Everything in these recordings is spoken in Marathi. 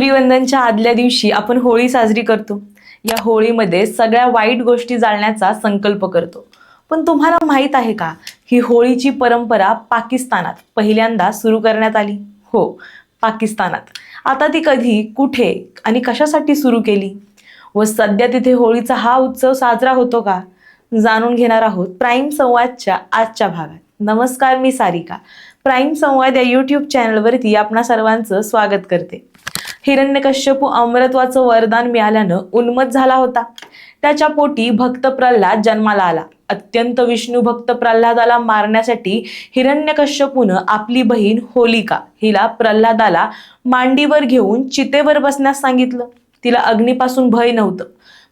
धुलीवंदनच्या आदल्या दिवशी आपण होळी साजरी करतो. या होळीमध्ये सगळ्या वाईट गोष्टी जाळण्याचा संकल्प करतो. पण तुम्हाला माहीत आहे का? ही होळीची परंपरा पाकिस्तानात पहिल्यांदा सुरू करण्यात आली. हो पाकिस्तानात. आता ती कधी कुठे आणि कशासाठी सुरू केली? व सध्या तिथे होळीचा हा उत्सव साजरा होतो का? जाणून घेणार आहोत प्राईम संवादच्या आजच्या भागात. नमस्कार मी सारिका. प्राईम संवाद या यूट्यूब चॅनलवरती आपणा सर्वांचं स्वागत करते. हिरण्यकश्यपू अमरत्वाचं वरदान मिळाल्यानं उन्मत झाला होता. त्याच्या पोटी भक्त प्रल्हाद जन्माला आला. अत्यंत विष्णू भक्त प्रल्हादाला मारण्यासाठी हिरण्यकश्यपून आपली बहीण होलिका हिला प्रल्हादाला मांडीवर घेऊन चितेवर बसण्यास सांगितलं. तिला अग्नीपासून भय नव्हतं.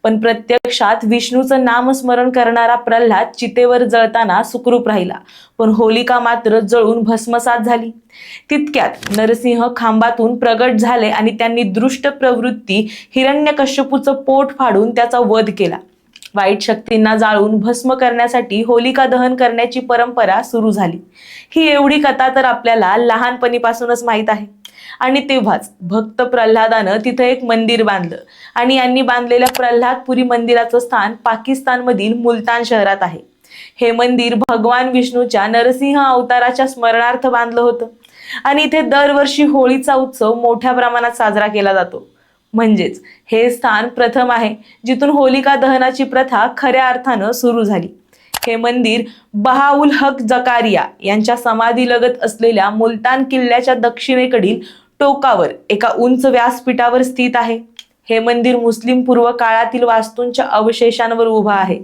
पण प्रत्यक्षात विष्णूचं नामस्मरण करणारा प्रल्हाद चितेवर जळताना सुखरूप राहिला. पण होलिका मात्र जळून भस्मसात झाली. तितक्यात नरसिंह खांबातून प्रगट झाले आणि त्यांनी दृष्ट प्रवृत्ती हिरण्यकश्यपूचं पोट फाडून त्याचा वध केला. वाईट शक्तींना जाळून भस्म करण्यासाठी होलिका दहन करण्याची परंपरा सुरू झाली. ही एवढी कथा तर आपल्याला लहानपणीपासूनच माहीत आहे. आणि तेव्हाच भक्त प्रल्हादानं तिथं एक मंदिर बांधलं. आणि यांनी बांधलेल्या प्रल्हादपुरी मंदिराचं स्थान पाकिस्तानमधील मुलतान शहरात आहे. हे मंदिर भगवान विष्णूच्या नरसिंह अवताराच्या स्मरणार्थ बांधलं होतं. आणि इथे दरवर्षी होळीचा उत्सव मोठ्या प्रमाणात साजरा केला जातो. म्हणजेच हे स्थान प्रथम आहे जिथून होलिका दहनाची प्रथा खऱ्या अर्थानं सुरू झाली. हे मंदिर बहाउल हक जकारिया यांच्या समाधीलगत असलेल्या मुलतान किल्ल्याच्या दक्षिणेकडील टोकावर एका उंच व्यासपीठावर स्थित आहे. हे मंदिर मुस्लिम पूर्व काळातील वास्तूंच्या अवशेषांवर उभं आहे.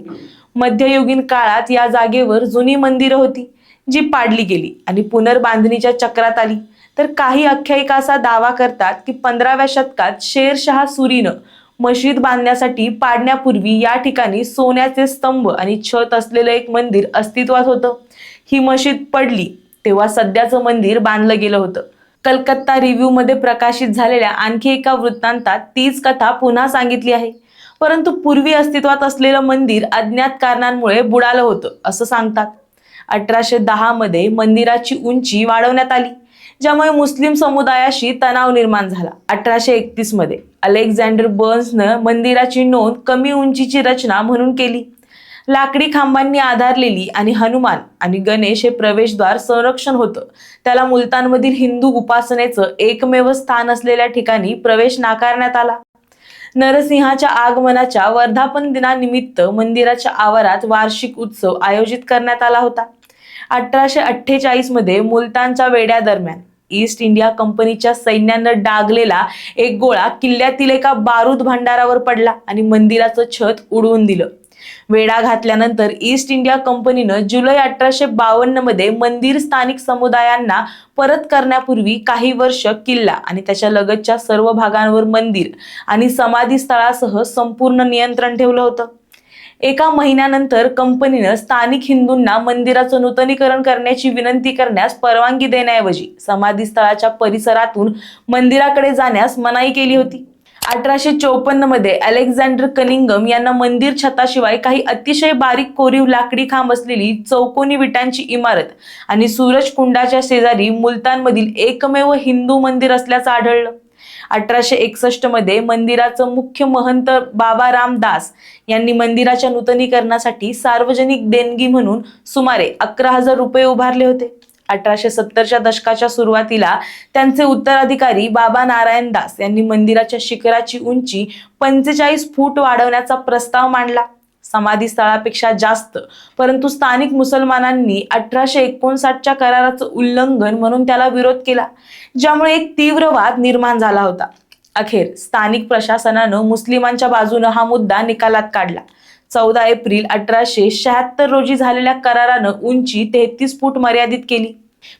मध्ययुगीन काळात या जागेवर जुनी मंदिरं होती जी पाडली गेली आणि पुनर्बांधणीच्या चक्रात आली. तर काही आख्यायिका असा दावा करतात की पंधराव्या शतकात शेरशहा सुरीनं मशीद बांधण्यासाठी पाडण्यापूर्वी या ठिकाणी सोन्याचे स्तंभ आणि छत असलेलं एक मंदिर अस्तित्वात होतं. ही मशीद पडली तेव्हा सध्याचं मंदिर बांधलं गेलं होतं. कलकत्ता रिव्ह्यू मध्ये प्रकाशित झालेल्या आणखी एका वृत्तांतात तीच कथा पुन्हा सांगितली आहे. परंतु पूर्वी अस्तित्वात असलेलं मंदिर अज्ञात कारणांमुळे बुडालं होतं असं सांगतात. अठराशे दहा मध्ये मंदिराची उंची वाढवण्यात आली. ज्यामुळे मुस्लिम समुदायाशी तणाव निर्माण झाला. अठराशे एकतीसमध्ये अलेक्झांडर बर्न्सनं मंदिराची नोंद कमी उंचीची रचना म्हणून केली. लाकडी खांबांनी आधारलेली आणि हनुमान आणि गणेश हे प्रवेशद्वार संरक्षण होतं. त्याला मुलतानमधील हिंदू उपासनेचं एकमेव स्थान असलेल्या ठिकाणी प्रवेश नाकारण्यात आला. नरसिंहाच्या आगमनाच्या वर्धापन दिनानिमित्त मंदिराच्या आवारात वार्षिक उत्सव आयोजित करण्यात आला होता. अठराशे अठ्ठेचाळीसमध्ये मुलतानच्या वेड्यादरम्यान ईस्ट इंडिया कंपनीच्या सैन्यानं डागलेला एक गोळा किल्ल्यातील एका बारूद भांडारावर पडला आणि मंदिराचं छत उडवून दिलं. वेढा घातल्यानंतर ईस्ट इंडिया कंपनीनं जुलै अठराशे बावन्नमध्ये मंदिर स्थानिक समुदायांना परत करण्यापूर्वी काही वर्ष किल्ला आणि त्याच्या लगतच्या सर्व भागांवर मंदिर आणि समाधी स्थळासह संपूर्ण नियंत्रण ठेवलं होतं. एका महिन्यानंतर कंपनीनं स्थानिक हिंदूंना मंदिराचं नूतनीकरण करण्याची विनंती करण्यास परवानगी देण्याऐवजी समाधी स्थळाच्या परिसरातून मंदिराकडे जाण्यास मनाई केली होती. अठराशे चौपन्नमध्ये अलेक्झांडर कनिंगम यांना मंदिर छताशिवाय काही अतिशय बारीक कोरीव लाकडी खांब असलेली चौकोनी विटांची इमारत आणि सूरज कुंडाच्या शेजारी मुलतानमधील एकमेव हिंदू मंदिर असल्याचं आढळलं. अठराशे एकसष्टमध्ये मंदिराचं मुख्य महंत बाबा रामदास यांनी मंदिराच्या नूतनीकरणासाठी सार्वजनिक देणगी म्हणून सुमारे अकरा हजार रुपये उभारले होते. अठराशे सत्तरच्या दशकाच्या सुरुवातीला त्यांचे उत्तराधिकारी बाबा नारायण दास यांनी मंदिराच्या शिखराची उंची पंचेचाळीस फूट वाढवण्याचा प्रस्ताव मांडला. समाधी स्थळापेक्षा जास्त. परंतु स्थानिक मुसलमानांनी अठराशे एकोणसाठच्या कराराचं उल्लंघन म्हणून त्याला विरोध केला ज्यामुळे एक तीव्र वाद निर्माण झाला होता. अखेर स्थानिक प्रशासनानं मुस्लिमांच्या बाजूनं हा मुद्दा निकालात काढला. चौदा एप्रिल अठराशे शहात्तर रोजी झालेल्या करारानं उंची तेहतीस फूट मर्यादित केली.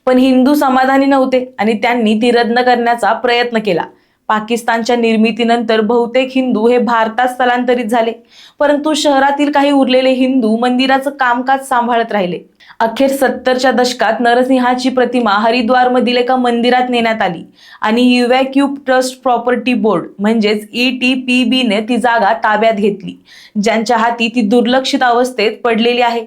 पण हिंदू समाधानी नव्हते आणि त्यांनी ती रद्द करण्याचा प्रयत्न केला. पाकिस्तानच्या निर्मितीनंतर बहुतेक हिंदू हे भारतात स्थलांतरित झाले. परंतु शहरातील काही उरलेले हिंदू मंदिराचं कामकाज सांभाळत राहिले. अखेर सत्तरच्या दशकात नरसिंहाची प्रतिमा हरिद्वारमधील एका मंदिरात नेण्यात आली आणि युवॅक्यूब ट्रस्ट प्रॉपर्टी बोर्ड म्हणजेच ई टी पी बीने ती जागा ताब्यात घेतली. ज्यांच्या हाती ती दुर्लक्षित अवस्थेत पडलेली आहे.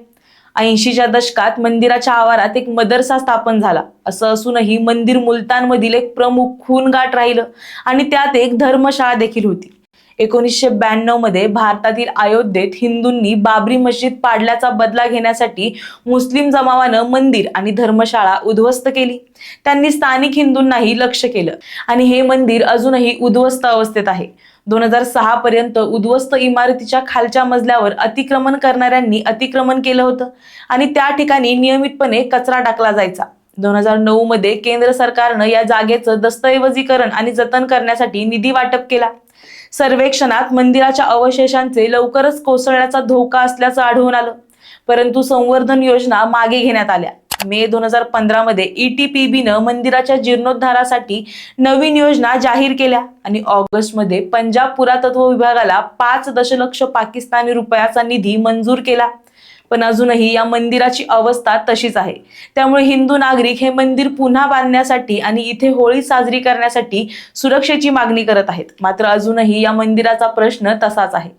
ऐंशीच्या दशकात मंदिराच्या आवारात एक मदरसा स्थापन झाला. असं असूनही मंदिर मुलतानमधील एक प्रमुख खूनगाठ राहिलं आणि त्यात एक धर्मशाळा देखील होती. एकोणीसशे ब्याण्णवमध्ये भारतातील अयोध्येत हिंदूंनी बाबरी मस्जिद पाडल्याचा बदला घेण्यासाठी मुस्लिम जमावानं मंदिर आणि धर्मशाळा उद्ध्वस्त केली. त्यांनी स्थानिक हिंदूंनाही लक्ष केलं आणि हे मंदिर अजूनही उद्ध्वस्त अवस्थेत आहे. दोन हजार सहा पर्यंत उद्ध्वस्त इमारतीच्या खालच्या मजल्यावर अतिक्रमण करणाऱ्यांनी अतिक्रमण केलं होतं. आणि त्या ठिकाणी नियमितपणे कचरा टाकला जायचा. दोन हजार नऊ मध्ये केंद्र सरकारनं या जागेचं दस्तऐवजीकरण आणि जतन करण्यासाठी निधी वाटप केला. सर्वेक्षणात मंदिराच्या अवशेषांचे लवकरच कोसळण्याचा धोका असल्याचं आढळून आलं. परंतु संवर्धन योजना मागे घेण्यात आल्या. मे दोन हजार पंधरा मध्ये ईटीपीबीनं मंदिराच्या जीर्णोद्धारासाठी नवीन योजना जाहीर केल्या. आणि ऑगस्टमध्ये पंजाब पुरातत्व विभागाला पाच दशलक्ष पाकिस्तानी रुपयाचा निधी मंजूर केला. पण अजूनही या मंदिराची अवस्था तशीच आहे. त्यामुळे हिंदू नागरिक हे मंदिर पुन्हा बांधण्यासाठी आणि इथे होळी साजरी करण्यासाठी सुरक्षेची मागणी करत आहेत. मात्र अजूनही या मंदिराचा प्रश्न तसाच आहे.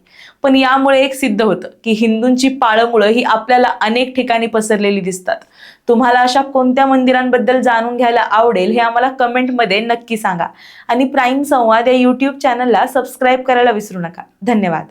पण यामुळे एक सिद्ध होतं की हिंदूंची पाळमुळं ही आपल्याला अनेक ठिकाणी पसरलेली दिसतात. तुम्हाला अशा कोणत्या मंदिरांबद्दल जाणून घ्यायला आवडेल हे आम्हाला कमेंटमध्ये नक्की सांगा. आणि प्राईम संवाद या यूट्यूब चॅनलला सबस्क्राईब करायला विसरू नका. धन्यवाद.